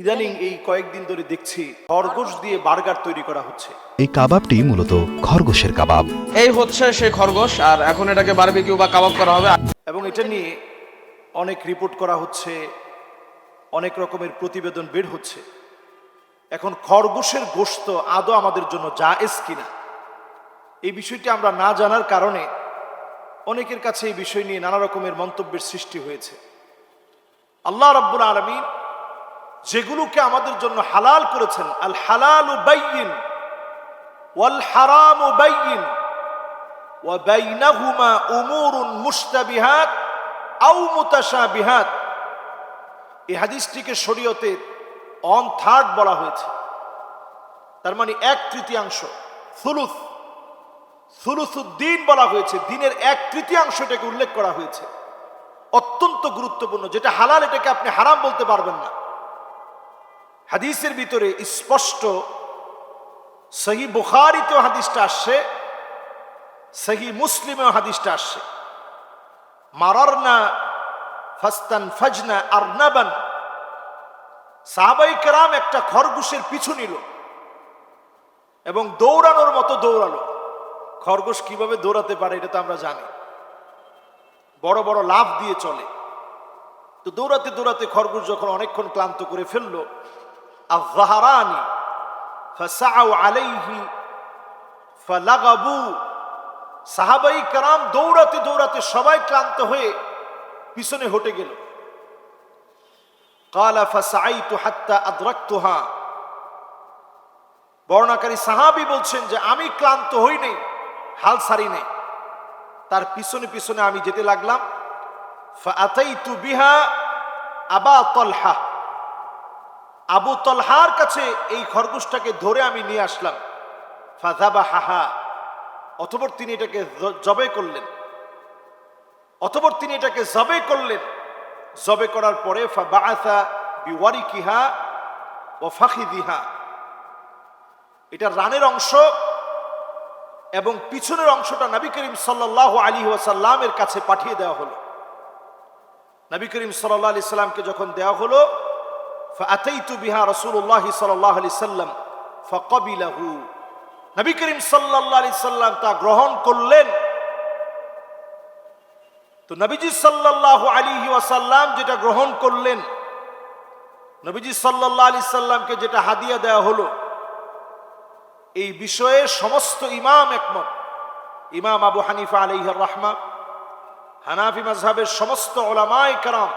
ইদানিং এই কয়েকদিন ধরে দেখছি খরগোশ দিয়ে বার্গার তৈরি করা হচ্ছে। এই কাবাবটি মূলত খরগোশের কাবাব। এই হচ্ছে সেই খরগোশ আর এখন এটাকে বারবিকিউ বা কাবাব করা হবে। এবং এটা নিয়ে অনেক রিপোর্ট করা হচ্ছে অনেক রকমের প্রতিবেদন বের হচ্ছে। এখন খরগোশের গোশত আদৌ আমাদের জন্য যা জায়েজ কিনা এই বিষয়টি আমরা না জানার কারণে অনেকের কাছে এই বিষয় নিয়ে নানা রকমের মন্তব্যের সৃষ্টি হয়েছে। আল্লাহ রাব্বুল আলমিন যেগুলোকে আমাদের জন্য হালাল করেছেন আল হালাল বাইয়িন ওয়াল হারাম বাইয়িন وبينهما أمور مشتبهات أو متشابهات এই হাদিসটিকে শরীয়তের অন থার্ড বলা হয়েছে তার মানে এক তৃতীয়াংশ সুলুস সুলুসুদ্দিন বলা হয়েছে দিনের এক তৃতীয়াংশ এটাকে উল্লেখ করা হয়েছে অত্যন্ত গুরুত্বপূর্ণ যেটা হালাল এটাকে আপনি হারাম বলতে পারবেন না হাদিসের ভিতরে স্পষ্ট সহি বুখারিতেও হাদিসটা আসছে, সহি মুসলিমেও হাদিসটা আসছে। মারারনা ফাস্তান ফাজনা আরনাবান। সাহাবাই কেরাম একটা খরগোশের পিছু নিল এবং দৌড়ানোর মতো দৌড়ালো। খরগোশ কীভাবে দৌড়াতে পারে এটা তো আমরা জানি। বড় বড় লাভ দিয়ে চলে। তো দৌড়াতে দৌড়াতে খরগোশ যখন অনেকক্ষণ ক্লান্ত করে ফেলল আজাহারানি ফাসাউ আলাইহি, ফালাগাবু। সাহাবাই কারাম দৌড়াতে দৌড়াতে সবাই ক্লান্ত হয়ে পিছনে হটে গেল। কালা ফাসাইতু হাত্তা আদরাক্তুহা। বর্ণাকারী সাহাবি বলছেন যে, আমি ক্লান্ত হই নাই, হাল সারি নেই। তার পিছনে পিছনে আমি যেতে লাগলাম। ফাআতাইতু বিহা আবা তলহা। আবু তলহার কাছে এই খরগোশটাকে ধরে আমি নিয়ে আসলাম। ফাজাবা হাহা অতপর তিনি এটাকে জবে করলেন। অতপর তিনি এটাকে জবে করলেন। জবে করার পরে বাআসা বিওয়ারিকিহা ও এটা রানের অংশ এবং পিছনের অংশটা নবী করিম সাল্লাহ আলী ওয়াসাল্লামের কাছে পাঠিয়ে দেওয়া হলো। নবী করিম সাল্লাহ আলি সাল্লামকে যখন দেওয়া হলো فأتيت بها رسول الله صلى الله عليه وسلم فقبله নবী করিম সাল্লাল্লাহু আলাইহি সাল্লাম তা গ্রহণ করলেন তো নবীজি সাল্লাল্লাহু আলাইহি ওয়াসাল্লাম যেটা গ্রহণ করলেন নবীজি সাল্লাল্লাহু আলাইহি সাল্লামকে যেটা হাদিয়া দেওয়া হলো এই বিষয়ে সমস্ত ইমাম একমত ইমাম আবু হানিফা আলাইহির রাহমা হানাফি মাযহাবের সমস্ত ওলামায়ে কেরাম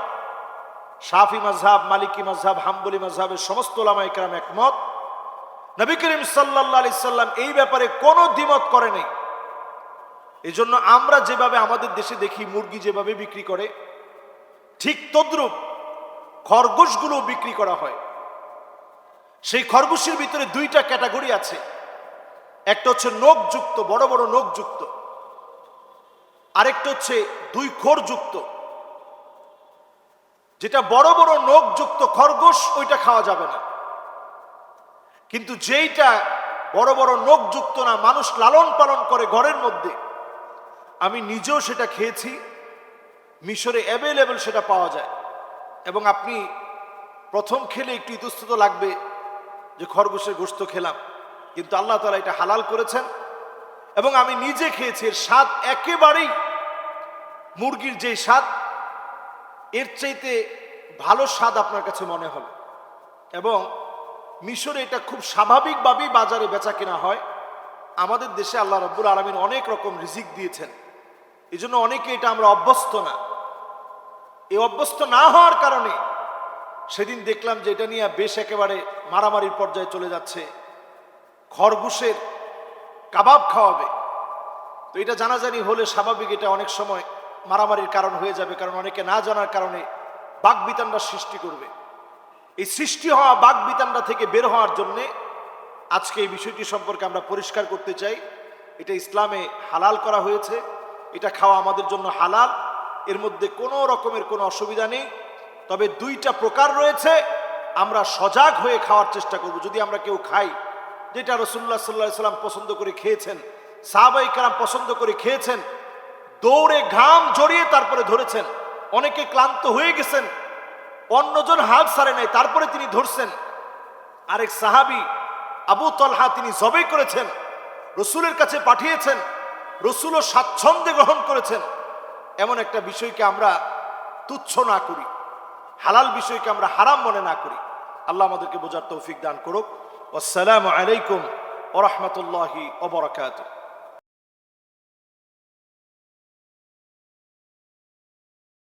শাফি মাজহাব মালিকি মাজহাব হাম্বলি মাজহাবের সমস্ত ওলামাই কেরাম একমত। নবী করিম সাল্লাহ আলি সাল্লাম এই ব্যাপারে কোনো দ্বিমত করে নেই। এই জন্য আমরা যেভাবে আমাদের দেশে দেখি, মুরগি যেভাবে বিক্রি করে, ঠিক তদ্রুপ খরগোশগুলো বিক্রি করা হয়। সেই খরগোশের ভিতরে দুইটা ক্যাটাগরি আছে। একটা হচ্ছে নোকযুক্ত বড় বড় নোকযুক্ত আরেকটা হচ্ছে দুই খোরযুক্ত। যেটা বড় বড় নোকযুক্ত খরগোশ, ওইটা খাওয়া যাবে না। কিন্তু যেইটা বড় বড় নোকযুক্ত না, মানুষ লালন পালন করে ঘরের মধ্যে, আমি নিজেও সেটা খেয়েছি, মিশরে অ্যাভেলেবেল সেটা পাওয়া যায়। এবং আপনি প্রথম খেলে একটু ইতস্তত লাগবে যে খরগোশের গোস্ত খেলাম, কিন্তু আল্লাহ তালা এটা হালাল করেছেন। এবং আমি নিজে খেয়েছি, এর স্বাদ একেবারেই মুরগির যে স্বাদ এর চাইতে ভালো স্বাদ আপনার কাছে মনে হবে। এবং মিশরে এটা খুব স্বাভাবিকভাবেই বাজারে বেচা কেনা হয়। আমাদের দেশে আল্লাহ রব্বুল আলমিন অনেক রকম রিজিক দিয়েছেন। এই জন্য অনেকে এটা আমরা অভ্যস্ত না। এই অভ্যস্ত না হওয়ার কারণে সেদিন দেখলাম যে এটা নিয়ে বেশ একেবারে মারামারির পর্যায়ে চলে যাচ্ছে। খরগোশের কাবাব খাওয়াবে। তো এটা জানাজানি হলে স্বাভাবিক এটা অনেক সময় মারামারির কারণ হয়ে যাবে, কারণ অনেকে না জানার কারণে বাঘ বিতানটা সৃষ্টি করবে। এই সৃষ্টি হওয়া বাঘ বিতানটা থেকে বের হওয়ার জন্যে আজকে এই বিষয়টি সম্পর্কে আমরা পরিষ্কার করতে চাই। এটা ইসলামে হালাল করা হয়েছে, এটা খাওয়া আমাদের জন্য হালাল, এর মধ্যে কোনো রকমের কোনো অসুবিধা নেই। তবে দুইটা প্রকার রয়েছে, আমরা সজাগ হয়ে খাওয়ার চেষ্টা করব। যদি আমরা কেউ খাই, যেটা রসুল্লাহ সাল্লাহ সাল্লাম পছন্দ করে খেয়েছেন, সাহাবাই কালাম পছন্দ করে খেয়েছেন দৌড়ে ঘাম জড়িয়ে তারপরে ধরেছেন। অনেকে ক্লান্ত হয়ে গেছেন। অন্যজন হাল সারে নাই, তারপরে তিনি ধরছেন। আরেক সাহাবি আবু তলহা তিনি জবে করেছেন, রসুলের কাছে পাঠিয়েছেন, রসুলও স্বাচ্ছন্দ্যে গ্রহণ করেছেন। এমন একটা বিষয়কে আমরা তুচ্ছ না করি, হালাল বিষয়কে আমরা হারাম মনে না করি। আল্লাহ আমাদেরকে বোঝার তৌফিক দান করুক। আসসালামু আলাইকুম ওরহমতুল্লাহি ওবরাকাতুহ